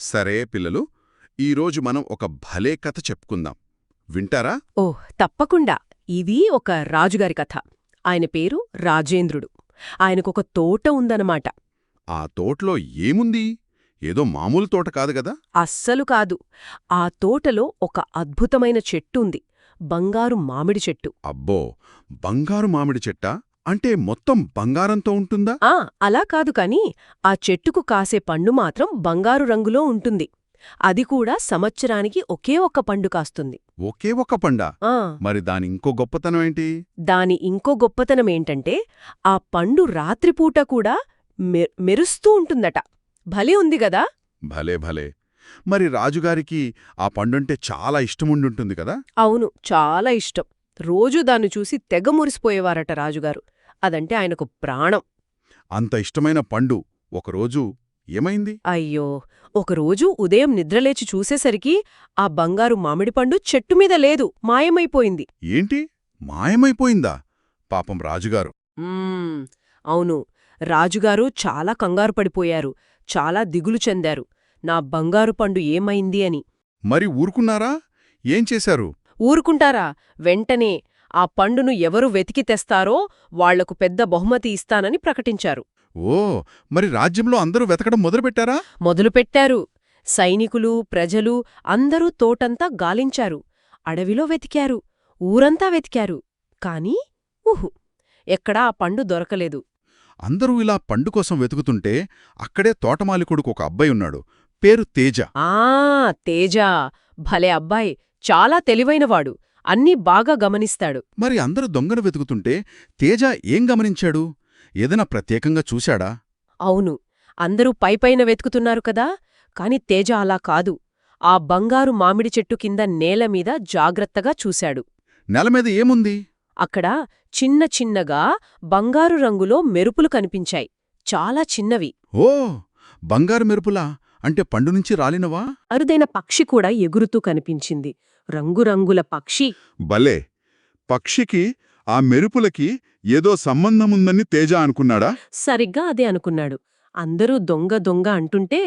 సరే పిల్లలు ఈరోజు మనం ఒక భలే కథ చెప్పుకుందాం. వింటారా? ఓహ్ తప్పకుండా. ఇది ఒక రాజుగారి కథ. ఆయన పేరు రాజేంద్రుడు. ఆయనకొక తోట ఉందన్నమాట. ఆ తోటలో ఏముంది? ఏదో మామూలు తోట కాదు గదా అస్సలు కాదు. ఆ తోటలో ఒక అద్భుతమైన చెట్టు ఉంది. బంగారు మామిడి చెట్టు. అబ్బో! బంగారు మామిడి చెట్టా? అంటే మొత్తం బంగారంతో ఉంటుందా? ఆ అలా కాదు కాని ఆ చెట్టుకు కాసే పండు మాత్రం బంగారు రంగులో ఉంటుంది. అది కూడా సంవత్సరానికి ఒకే ఒక్క పండు కాస్తుంది. ఒకే ఒక్క పండా? ఆ. మరి దాని ఇంకో గొప్పతనం ఏంటి? దాని ఇంకో గొప్పతనమేంటంటే ఆ పండు రాత్రిపూట కూడా మె- మెరుస్తూ ఉంటుందట. భలే ఉంది గదా? భలే భలే. మరి రాజుగారికి ఆ పండుంటే చాలా ఇష్టముండుంటుంది కదా? అవును చాలా ఇష్టం. రోజూ దాన్ని చూసి తెగ మురిసిపోయేవారట రాజుగారు. అదంటే ఆయనకు ప్రాణం. అంత ఇష్టమైన పండు ఒకరోజు ఏమైంది? అయ్యో ఒకరోజు ఉదయం నిద్రలేచి చూసేసరికి ఆ బంగారు మామిడి పండు చెట్టు మీద లేదు మాయమైపోయింది. ఏంటి? మాయమైపోయిందా? పాపం రాజుగారు. అవును. రాజుగారు చాలా కంగారు పడిపోయారు చాలా దిగులు చెందారు. నా బంగారు పండు ఏమైంది అని. మరి ఊరుకున్నారా? ఏం చేశారు? ఊరుకుంటారా? వెంటనే ఆ పండును ఎవరు వెతికి తెస్తారో వాళ్ళకు పెద్ద బహుమతి ఇస్తానని ప్రకటించారు. ఓ మరి రాజ్యంలో అందరూ వెతకడం మొదలుపెట్టారా? మొదలుపెట్టారు. సైనికులు ప్రజలు అందరూ తోటంతా గాలించారు. అడవిలో వెతికారు. ఊరంతా వెతికారు. కాని ఊహు ఎక్కడా ఆ పండు దొరకలేదు. అందరూ ఇలా పండు కోసం వెతుకుతుంటే అక్కడే తోటమాలికుడుకు ఒక అబ్బాయి ఉన్నాడు. పేరు తేజ. ఆ తేజా. భలే అబ్బాయి. చాలా తెలివైనవాడు. అన్నీ బాగా గమనిస్తాడు. మరి అందరూ దొంగను వెతుకుతుంటే తేజ ఏం గమనించాడు? ఏదైనా ప్రత్యేకంగా చూశాడా? అవును అందరూ పైపైన వెతుకుతున్నారు కదా కాని తేజ అలా కాదు. ఆ బంగారు మామిడి చెట్టు కింద నేలమీద జాగ్రత్తగా చూశాడు. నెల మీద ఏముంది? అక్కడ చిన్న చిన్నగా బంగారు రంగులో మెరుపులు కనిపించాయి. చాలా చిన్నవి. ఓ బంగారు మెరుపులా? అంటే పండు నుంచి రాలినవా? అరుదైన పక్షి కూడా ఎగురుతూ కనిపించింది. రంగురంగుల పక్షి. భలే! పక్షికి ఆ మెరుపులకి ఏదో సంబంధముందని తేజ అనుకున్నాడా? సరిగ్గా అదే అనుకున్నాడు. అందరూ దొంగ దొంగ అంటుంటే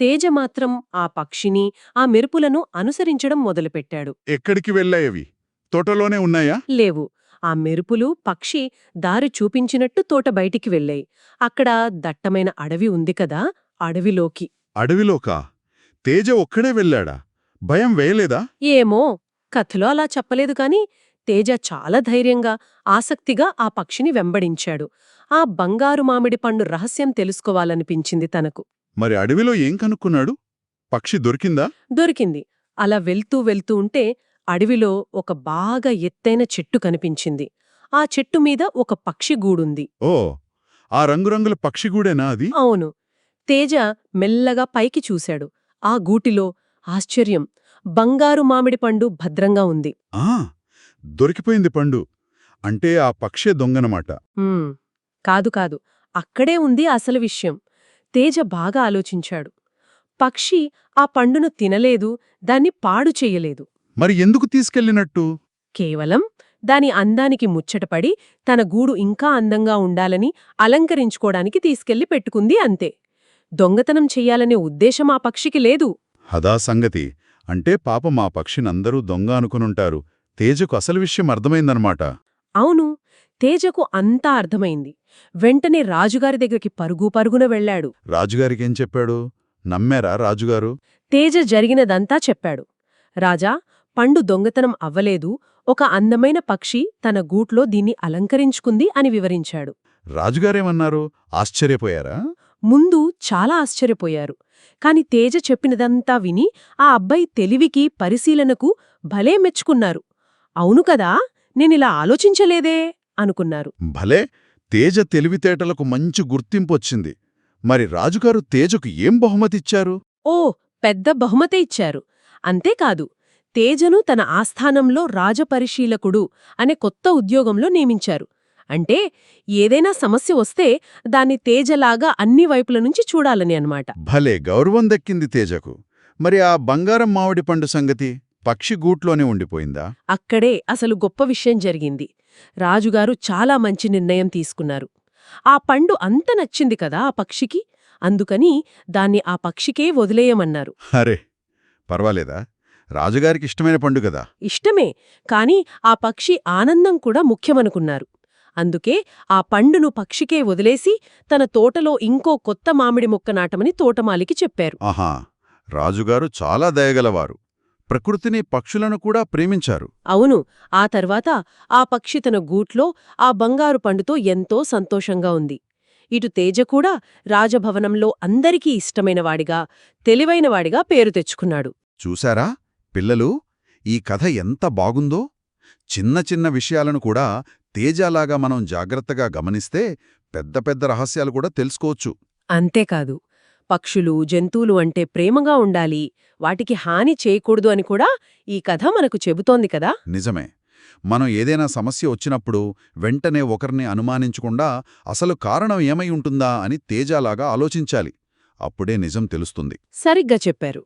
తేజ మాత్రం ఆ పక్షిని ఆ మెరుపులను అనుసరించడం మొదలుపెట్టాడు. ఎక్కడికి వెళ్ళాయవి? తోటలోనే ఉన్నాయా? లేవు. ఆ మెరుపులు పక్షి దారి చూపించినట్టు తోట బయటికి వెళ్ళాయి. అక్కడ దట్టమైన అడవి ఉంది కదా అడవిలోకి. అడవిలోకా? తేజ ఒక్కడే వెళ్ళాడా? భయం వేయలేదా? ఏమో కథలో అలా చెప్పలేదు కాని తేజ చాలా ధైర్యంగా ఆసక్తిగా ఆ పక్షిని వెంబడించాడు. ఆ బంగారు మామిడి పండు రహస్యం తెలుసుకోవాలనిపించింది తనకు. మరి అడవిలో ఏం కనుక్కున్నాడు? పక్షి దొరికిందా? దొరికింది. అలా వెళ్తూ వెళ్తూ ఉంటే అడవిలో ఒక బాగా ఎత్తైన చెట్టు కనిపించింది. ఆ చెట్టు మీద ఒక పక్షి గూడుంది. ఓ ఆ రంగురంగుల పక్షిగూడేనా అది? అవును. తేజ మెల్లగా పైకి చూశాడు. ఆ గూటిలో ఆశ్చర్యం. బంగారు మామిడి పండు భద్రంగా ఉంది. దొరికిపోయింది పండు. అంటే ఆ పక్షే దొంగనమాట. కాదు కాదు. అక్కడే ఉంది అసలు విషయం. తేజ బాగా ఆలోచించాడు. పక్షి ఆ పండును తినలేదు దాన్ని పాడు చెయ్యలేదు మరి ఎందుకు తీసుకెళ్ళినట్టు? కేవలం దాని అందానికి ముచ్చటపడి తన గూడు ఇంకా అందంగా ఉండాలని అలంకరించుకోడానికి తీసుకెళ్ళి పెట్టుకుంది అంతే. దొంగతనం చెయ్యాలనే ఉద్దేశం ఆ పక్షికి లేదు. హదా సంగతి. అంటే పాపం ఆ పక్షినందరూ దొంగ అనుకునుంటారు. తేజకు అసలు విషయం అర్థమైందనమాట అవును. తేజకు అంతా అర్థమైంది. వెంటనే రాజుగారి దగ్గరికి పరుగు పరుగున వెళ్ళాడు. రాజుగారికేం చెప్పాడు? నమ్మారా రాజుగారు? తేజ జరిగినదంతా చెప్పాడు. రాజా పండు దొంగతనం అవ్వలేదు. ఒక అందమైన పక్షి తన గూట్లో దీన్ని అలంకరించుకుంది అని వివరించాడు. రాజుగారేమన్నారు? ఆశ్చర్యపోయారా? ముందు చాలా ఆశ్చర్యపోయారు. కాని తేజ చెప్పినదంతా విని ఆ అబ్బాయి తెలివికి పరిశీలనకు భలే మెచ్చుకున్నారు. అవును కదా నేనిలా ఆలోచించలేదే అనుకున్నారు. భలే తేజ తెలివితేటలకు మంచి గుర్తింపొచ్చింది. మరి రాజుగారు తేజకు ఏం బహుమతిచ్చారు ఓ పెద్ద బహుమతే ఇచ్చారు. అంతేకాదు తేజను తన ఆస్థానంలో రాజపరిశీలకుడు అనే కొత్త ఉద్యోగంలో నియమించారు. అంటే ఏదైనా సమస్య వస్తే దాన్ని తేజలాగా అన్ని వైపుల నుంచి చూడాలని అన్నమాట. భలే గౌరవం దక్కింది తేజకు. మరి ఆ బంగారం మామిడి పండు సంగతి పక్షి గూట్లోనే ఉండిపోయిందా? అక్కడే అసలు గొప్ప విషయం జరిగింది. రాజుగారు చాలా మంచి నిర్ణయం తీసుకున్నారు. ఆ పండు అంత నచ్చింది కదా ఆ పక్షికి? అందుకని దాన్ని ఆ పక్షికే వదిలేయమన్నారు. అరే పర్వాలేదా? రాజుగారికి ఇష్టమైన పండు కదా. ఇష్టమే కాని ఆ పక్షి ఆనందం కూడా ముఖ్యమనుకున్నారు. అందుకే ఆ పండును పక్షికే వదిలేసి తన తోటలో ఇంకో కొత్త మామిడి మొక్క నాటమని తోటమాలికి చెప్పారు. ఆహా రాజుగారు చాలా దయగలవారు. ప్రకృతిని పక్షులను కూడా ప్రేమించారు. అవును ఆ తర్వాత ఆ పక్షి తన గూట్లో ఆ బంగారు పండుతో ఎంతో సంతోషంగా ఉంది. ఇటు తేజ కూడా రాజభవనంలో అందరికీ ఇష్టమైనవాడిగా తెలివైనవాడిగా పేరు తెచ్చుకున్నాడు. చూశారా పిల్లలు ఈ కథ ఎంత బాగుందో? చిన్న చిన్న విషయాలను కూడా తేజాలాగా మనం జాగ్రత్తగా గమనిస్తే పెద్ద పెద్ద రహస్యాలు కూడా తెలుసుకోవచ్చు. అంతేకాదు పక్షులు జంతువులు అంటే ప్రేమగా ఉండాలి వాటికి హాని చేయకూడదు అని కూడా ఈ కథ మనకు చెబుతోంది కదా? నిజమే. మనం ఏదైనా సమస్య వచ్చినప్పుడు వెంటనే ఒకరిని అనుమానించకుండా అసలు కారణం ఏమై ఉంటుందా అని తేజాలాగా ఆలోచించాలి. అప్పుడే నిజం తెలుస్తుంది. సరిగ్గా చెప్పారు.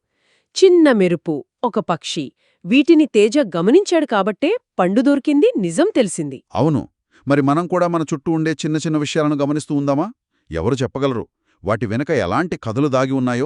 చిన్న మెరుపు ఒక పక్షి. వీటిని తేజ గమనించాడు కాబట్టే పండు దొరికింది నిజం తెలిసింది. అవును. మరి మనం కూడా మన చుట్టూ ఉండే చిన్న చిన్న విషయాలను గమనిస్తూ ఉందామా? ఎవరు చెప్పగలరు? వాటి వెనక ఎలాంటి కథలు దాగి ఉన్నాయో?